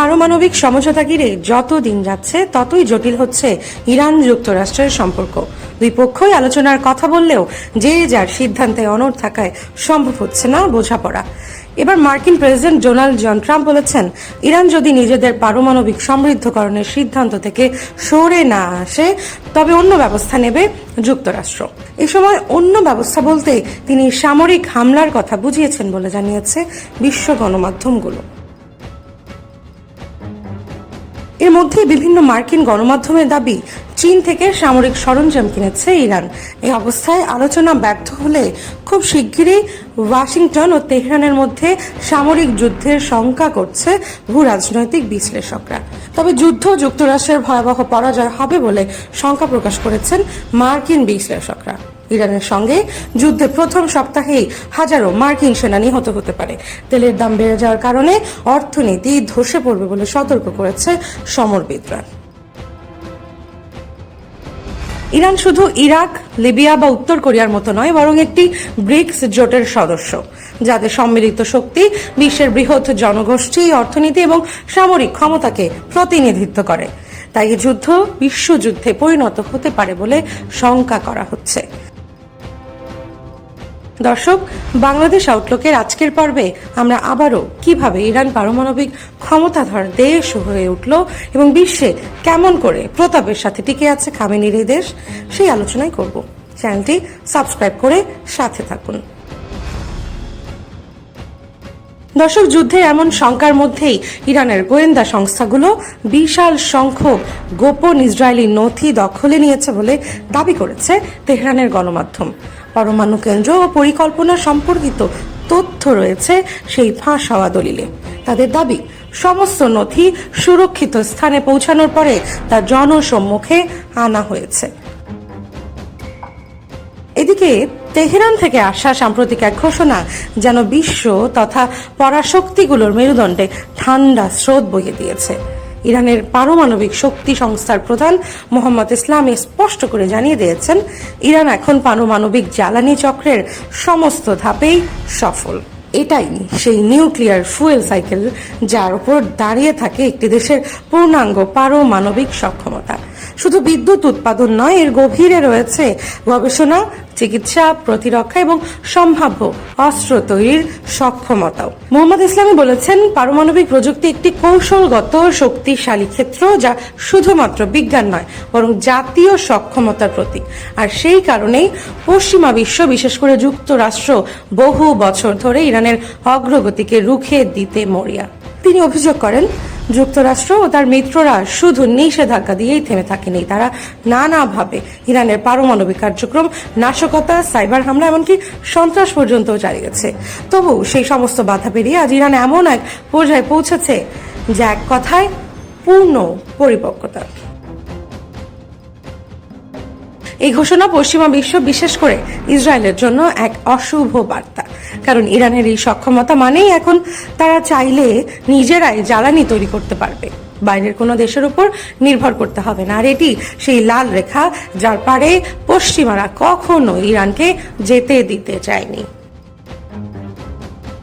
পারমাণবিক সমঝোতা ঘিরে যত দিন যাচ্ছে, ততই জটিল হচ্ছে ইরান যুক্তরাষ্ট্রের সম্পর্ক। দুই পক্ষই আলোচনার কথা বললেও যে যার সিদ্ধান্তে অনড় থাকায় সম্ভব হচ্ছে না বোঝাপড়া। এবার মার্কিন প্রেসিডেন্ট ডোনাল্ড জন ট্রাম্প বলেছেন, ইরান যদি নিজেদের পারমাণবিক সমৃদ্ধকরণের সিদ্ধান্ত থেকে সরে না আসে, তবে অন্য ব্যবস্থা নেবে যুক্তরাষ্ট্র। এ সময় অন্য ব্যবস্থা বলতে তিনি সামরিক হামলার কথা বুঝিয়েছেন বলে জানিয়েছে বিশ্ব গণমাধ্যমগুলো। এর মধ্যে বিভিন্ন মার্কিন গণমাধ্যমের দাবি, চীন থেকে সামরিক সরঞ্জাম কিনেছে ইরান। এই অবস্থায় আলোচনা ব্যর্থ হলে খুব শিগগিরই ওয়াশিংটন ও তেহরানের মধ্যে সামরিক যুদ্ধের শঙ্কা করছে ভূ রাজনৈতিক বিশ্লেষকরা। তবে যুদ্ধ যুক্তরাষ্ট্রের ভয়াবহ পরাজয় হবে বলে শঙ্কা প্রকাশ করেছেন মার্কিন বিশ্লেষকরা। ইরানের সঙ্গে যুদ্ধের প্রথম সপ্তাহেই হাজারো মার্কিন সেনা নিহত হতে পারে। তেলের দাম বেড়ে যাওয়ার কারণে অর্থনীতি ধসে পড়বে বলে সতর্ক করেছে সমরবিদরা। ইরান শুধু ইরাক, লিবিয়া বা উত্তর কোরিয়ার মতো নয়, বরং একটি ব্রিক্স জোটের সদস্য, যাদের সম্মিলিত শক্তি বিশ্বের বৃহৎ জনগোষ্ঠী, অর্থনীতি এবং সামরিক ক্ষমতাকে প্রতিনিধিত্ব করে। তাই যুদ্ধ বিশ্বযুদ্ধে পরিণত হতে পারে বলে শঙ্কা করা হচ্ছে। দর্শক, বাংলাদেশ আউটলুকের আজকের পর্বে আমরা আবারও কীভাবে ইরান পারমাণবিক ক্ষমতাধর দেশ হয়ে উঠল এবং বিশ্বে কেমন করে প্রতাপের সাথে টিকে আছে খামেনির এই দেশ, সেই আলোচনাই করব। চ্যানেলটি সাবস্ক্রাইব করে সাথে থাকুন। দর্শক, যুদ্ধের এমন শঙ্কার মধ্যেই ইরানের গোয়েন্দা সংস্থাগুলো বিশাল সংখ্যক গোপন ইসরায়েলি নথি দখলে নিয়েছে বলে দাবি করেছে তেহরানের গণমাধ্যম। পরমাণু কেন্দ্র ও পরিকল্পনা সম্পর্কিত তথ্য রয়েছে সেই ফাঁস হওয়া দলিলে। তাদের দাবি, সমস্ত নথি সুরক্ষিত স্থানে পৌঁছানোর পরে তা জনসম্মুখে আনা হয়েছে। এদিকে তেহরান থেকে আসা সাম্প্রতিক এক ঘোষণা যেন বিশ্ব তথা পরাশক্তিগুলোর মেরুদণ্ডে ঠান্ডা স্রোত বইয়ে দিয়েছে। ইরানের পারমাণবিক শক্তি সংস্থার প্রধান মোহাম্মদ ইসলামী স্পষ্ট করে জানিয়ে দিয়েছেন, ইরান এখন পারমাণবিক জ্বালানি চক্রের সমস্ত ধাপেই সফল। এটাই সেই নিউক্লিয়ার ফুয়েল সাইকেল, যার উপর দাঁড়িয়ে থাকে একটি দেশের পূর্ণাঙ্গ পারমাণবিক সক্ষমতা। শুধু বিদ্যুৎ উৎপাদন নয়, এর গভীরে রয়েছে গবেষণা, চিকিৎসা, প্রতিরক্ষা এবং সম্ভাব্য অস্ত্র তৈরির সক্ষমতাও। মোহাম্মদ ইসলামী বলেছেন, পারমাণবিক প্রযুক্তি একটি কৌশলগত, শক্তিশালী ক্ষেত্র যা শুধুমাত্র বিজ্ঞান নয়, বরং জাতীয় সক্ষমতার প্রতীক। আর সেই কারণেই পশ্চিমা বিশ্ব, বিশেষ করে যুক্তরাষ্ট্র, বহু বছর ধরে ইরানের অগ্রগতিকে রুখে দিতে মরিয়া। তিনি অভিযোগ করেন যুক্তরাষ্ট্র ও তার মিত্ররা শুধু নিষেধাজ্ঞা দিয়েই থেমে থাকেনি। তারা নানাভাবে ইরানের পারমাণবিক কার্যক্রম, নাশকতা, সাইবার হামলা, এমনকি সন্ত্রাস পর্যন্ত চালিয়েছে তবু সেই সমস্ত বাধা পেরিয়ে আজ ইরান এমন এক পর্যায়ে পৌঁছেছে যা এক কথায় পূর্ণ পরিপক্কতা। এই ঘোষণা পশ্চিমা বিশ্ব, বিশেষ করে ইসরায়েলের জন্য এক অশুভ বার্তা। কারণ ইরানের এই সক্ষমতা মানেই এখন তারা চাইলে নিজেরাই জ্বালানি তৈরি করতে পারবে। বাইরের কোনো দেশের উপর নির্ভর করতে হবে না। আর এটি সেই লাল রেখা যার পারে পশ্চিমারা কখনো ইরানকে যেতে দিতে চায়নি।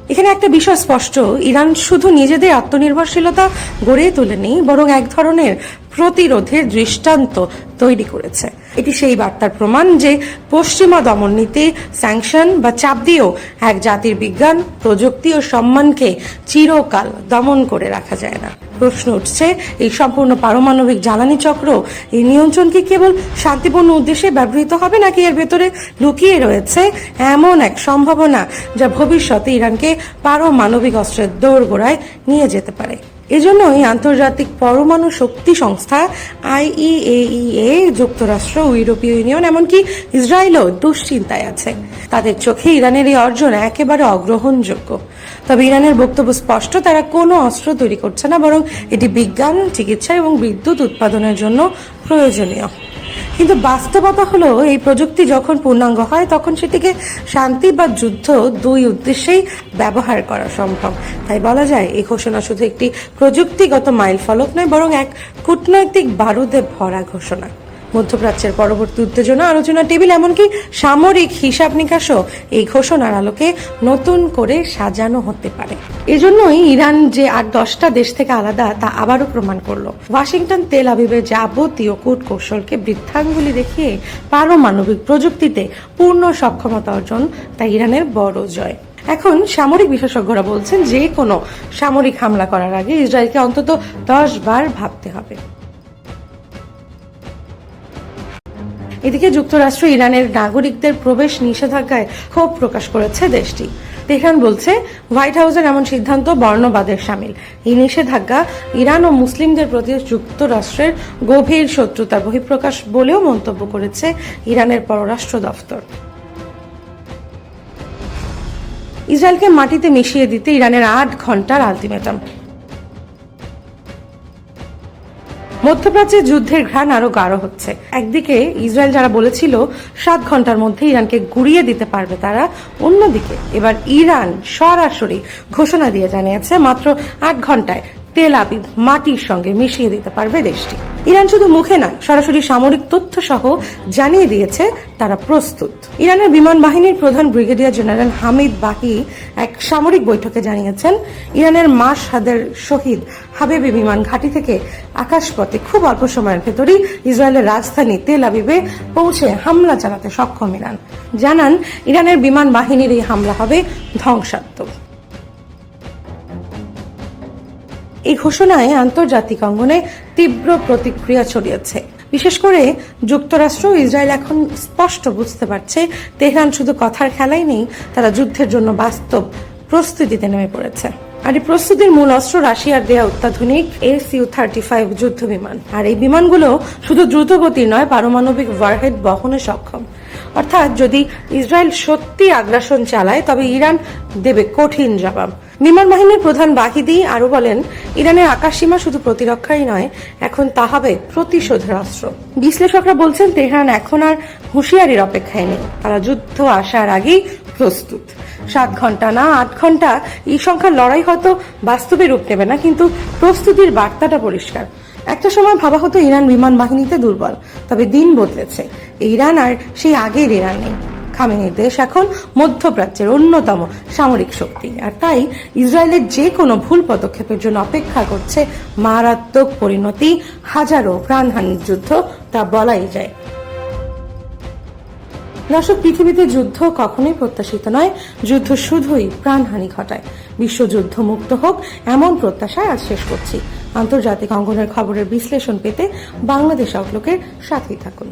এখানে একটা বিষয় স্পষ্ট। ইরান শুধু নিজেদের আত্মনির্ভরশীলতা গড়ে তোলেনি, বরং এক ধরনের প্রতিরোধের দৃষ্টান্ত তৈরি করেছে। এটি সেই বার্তার প্রমাণ যে পশ্চিমা দমন নীতি স্যাংশন বা চাপ দিয়েও এক জাতির বিজ্ঞান, প্রযুক্তি ও সম্মানকে চিরকাল দমন করে রাখা যায় না। প্রশ্ন উঠছে, এই সম্পূর্ণ পারমাণবিক জ্বালানি চক্র এই নিয়ন্ত্রণ কি কেবল শান্তিপূর্ণ উদ্দেশ্যে ব্যবহৃত হবে নাকি এর ভেতরে লুকিয়ে রয়েছে এমন এক সম্ভাবনা যা ভবিষ্যতে ইরানকে পারমাণবিক অস্ত্রের দোরগোড়ায় নিয়ে যেতে পারে? এজন্যই আন্তর্জাতিক পরমাণু শক্তি সংস্থা আইইএইএ, যুক্তরাষ্ট্র ইউরোপীয় ইউনিয়ন, এমনকি ইসরায়েলও দুশ্চিন্তায় আছে। তাদের চোখে ইরানের এই অর্জন একেবারে অগ্রহণযোগ্য। তবে ইরানের বক্তব্য স্পষ্ট, তারা কোনো অস্ত্র তৈরি করছে না, বরং এটি বিজ্ঞান, চিকিৎসা এবং বিদ্যুৎ উৎপাদনের জন্য প্রয়োজনীয়। কিন্তু বাস্তবতা হলো, এই প্রযুক্তি যখন পূর্ণাঙ্গ হয়, তখন সেটিকে শান্তি বা যুদ্ধ দুই উদ্দেশ্যেই ব্যবহার করা সম্ভব। তাই বলা যায়, এই ঘোষণা শুধু একটি প্রযুক্তিগত মাইল ফলক নয়, বরং এক কূটনৈতিক বারুদে ভরা ঘোষণা। মধ্যপ্রাচ্যের পরবর্তী উত্তেজনা, আলোচনা, টেবিল, এমনকি সামরিক হিসাব নিকাশও এই ঘোষণার আলোকে নতুন করে সাজানো হতে পারে। এজন্যই ইরান যে আর দশটা দেশ থেকে আলাদা, তা আবারও প্রমাণ করল। ওয়াশিংটন, তেল আবিবের যাবতীয় কূট কৌশলকে বৃদ্ধাঙ্গুলি দেখিয়ে পারমাণবিক প্রযুক্তিতে পূর্ণ সক্ষমতা অর্জন, তা ইরানের বড় জয়। এখন সামরিক বিশেষজ্ঞরা বলছেন যে কোনো সামরিক হামলা করার আগে ইসরায়েলকে অন্তত দশ বার ভাবতে হবে। এদিকে যুক্তরাষ্ট্র ইরানের নাগরিকদের প্রবেশ নিষেধাজ্ঞায় ক্ষোভ প্রকাশ করেছে দেশটি। তেহরান বলছে, হোয়াইট হাউসের এমন সিদ্ধান্ত বর্ণবাদের সামিল। এই নিষেধাজ্ঞা ইরান ও মুসলিমদের প্রতি যুক্তরাষ্ট্রের গভীর শত্রুতার বহিঃপ্রকাশ বলেও মন্তব্য করেছে ইরানের পররাষ্ট্র দফতর। ইসরায়েলকে মাটিতে মিশিয়ে দিতে ইরানের আট ঘণ্টার আলটিমেটাম। মধ্যপ্রাচ্যে যুদ্ধের ঘ্রাণ আরও গাঢ় হচ্ছে। একদিকে ইসরায়েল যারা বলেছিল সাত ঘণ্টার মধ্যে ইরানকে গুড়িয়ে দিতে পারবে, তারা অন্যদিকে এবার ইরান সরাসরি ঘোষণা দিয়ে জানিয়েছে মাত্র আট ঘন্টায় তেল আবিব মাটির সঙ্গে মিশিয়ে দিতে পারবে দেশটি। ইরান শুধু মুখে নয়, সরাসরি সামরিক তথ্য সহ জানিয়ে দিয়েছে তারা প্রস্তুত। ইরানের বিমান বাহিনীর প্রধান ব্রিগেডিয়ার জেনারেল হামিদ বাহি এক সামরিক বৈঠকে জানিয়েছেন, ইরানের মাস হাদের শহীদ হাবেবি বিমান ঘাঁটি থেকে আকাশপথে খুব অল্প সময়ের ভেতরেই ইসরায়েলের রাজধানী তেল আবিবে পৌঁছে হামলা চালাতে সক্ষম ইরান। জানান, ইরানের বিমান বাহিনীর এই হামলা হবে ধ্বংসাত্মক। এই ঘোষণায় আন্তর্জাতিক অঙ্গনে তীব্র প্রতিক্রিয়া ছড়িয়েছে। বিশেষ করে যুক্তরাষ্ট্র ইসরায়েল এখন স্পষ্ট বুঝতে পারছে, তেহরান শুধু কথার খেলাই নেই, তারা যুদ্ধের জন্য বাস্তব প্রস্তুতিতে নেমে পড়েছে। আর এই প্রস্তুতির মূল অস্ত্র রাশিয়ার দেয়া অত্যাধুনিক এস ইউ থার্টি ফাইভ যুদ্ধ বিমান আর এই বিমানগুলো শুধু দ্রুতগতির নয়, পারমাণবিক ওয়ারহেড বহনে সক্ষম। অর্থাৎ যদি ইসরায়েল সত্যি আগ্রাসন চালায়, তবে ইরান দেবে কঠিন জবাব। বিমান বাহিনীর প্রধান বাহিদি আরও বলেন ইরানের আকাশসীমা শুধু প্রতিরক্ষাই নয়, এখন তা হবে প্রতিশোধের অস্ত্র বিশ্লেষকরা বলছেন তেহরান এখন আর হুঁশিয়ারির অপেক্ষায় নেই। তারা যুদ্ধ আসার আগেই প্রস্তুত। সাত ঘণ্টা না আট ঘণ্টা, এই সংখ্যার লড়াই হয়তো বাস্তবে রূপ নেবে না, কিন্তু প্রস্তুতির বার্তাটা পরিষ্কার। একটা সময় ভাবা হতো ইরান বিমান বাহিনীতে দুর্বল, তবে দিন বদলেছে। ইরান আর সেই আগের ইরান নেই। খামেনির দেশ এখন মধ্যপ্রাচ্যের অন্যতম সামরিক শক্তি। আর তাই ইসরায়েলের যে কোনো ভুল পদক্ষেপের জন্য অপেক্ষা করছে মারাত্মক পরিণতি হাজারো প্রাণহানির যুদ্ধ, তা বলাই যায়। দর্শক, পৃথিবীতে যুদ্ধ কখনোই প্রত্যাশিত নয়, যুদ্ধ শুধুই প্রাণহানি ঘটায়। বিশ্বযুদ্ধ মুক্ত হোক, এমন প্রত্যাশায় আজ শেষ করছি। আন্তর্জাতিক অঙ্গনের খবরের বিশ্লেষণ পেতে বাংলাদেশ আউটলুকের সাথেই থাকুন।